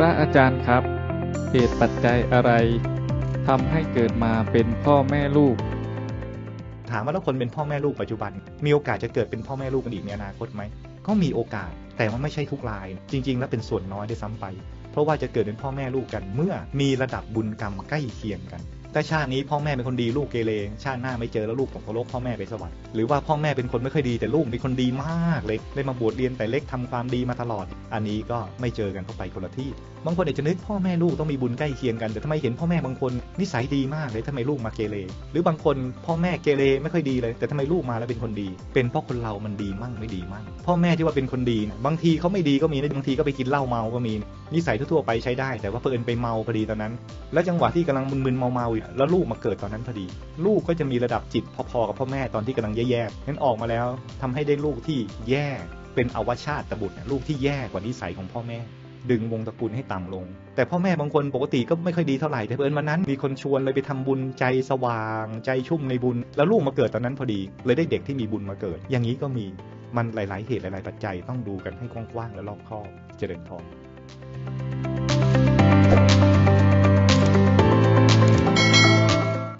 พระอาจารย์ครับ เหตุปัจจัยอะไรทำให้เกิดมาเป็นพ่อแม่ลูก ถามว่าแล้วคนเป็นพ่อแม่ลูกปัจจุบัน มีโอกาสจะเกิดเป็นพ่อแม่ลูกกันอีกในอนาคตไหมก็มีโอกาสแต่ว่าไม่ใช่ทุกราย จริง ๆ แล้วเป็นส่วนน้อยได้ซ้ำไป เพราะว่าจะเกิดเป็นพ่อแม่ลูกกันเมื่อมีระดับบุญกรรมใกล้เคียงกัน แต่ชาตินี้พ่อแม่เป็นคนดีลูกเกเรชาติหน้าไม่เจอแล้วลูกตกนรกพ่อแม่ไปสวรรค์หรือว่าพ่อแม่เป็นคนไม่ค่อยดีแต่ลูกเป็นคนดีมากเลยได้มาบวชเรียนแต่เล็กทำความดีมาตลอด อันนี้ก็ไม่เจอกันเข้าไปคนละที่ บางคนอาจจะนึกพ่อแม่ลูกต้องมีบุญใกล้เคียงกันแต่ทำไมเห็นพ่อแม่บางคนนิสัยดีมากเลยทำไมลูกมาเกเรหรือบางคนพ่อแม่เกเรไม่ค่อยดีเลย แต่ทำไมลูกมาแล้วเป็นคนดี เป็นเพราะคนเรามันดีมั่งไม่ดีมั่งพ่อแม่ที่ว่าเป็นคนดีนี่ยบางทีเขาไม่ดีก็มีนะบางทีก็ไปกินเหล้าเมาก็มีนิสัยทั่วๆไปใช้ได้ แต่ว่าเพิ่นไปเมาพอดีตอนนั้น แล้วจังหวะที่กำลังมึนๆเมาๆอยู่แล้วลูกมาเกิดตอนนั้นพอดี ลูกก็จะมีระดับจิตพอๆกับพ่อแม่ตอนที่กำลังแย่ๆนั้นออกมาแล้วทำให้ได้ลูกที่แย่เป็นอวชาตบุตรลูกที่แย่กว่านิสัยของพ่อแม่ ดึงวงตระกูลให้ต่ำลง แต่พ่อแม่บางคนปกติก็ไม่ค่อยดีเท่าไหร่แต่เพิ่นวันนั้นมีคนชวนเลยไปทำบุญใจสว่าง ใจชุ่มในบุญ แล้วลูกมาเกิดตอนนั้นพอดี เลยได้เด็กที่มีบุญมาเกิด อย่างนี้ก็มีมันหลาย ๆ เหตุหลาย ๆ ปัจจัยต้องดูกันให้กว้างๆและรอบคอบเจริญพร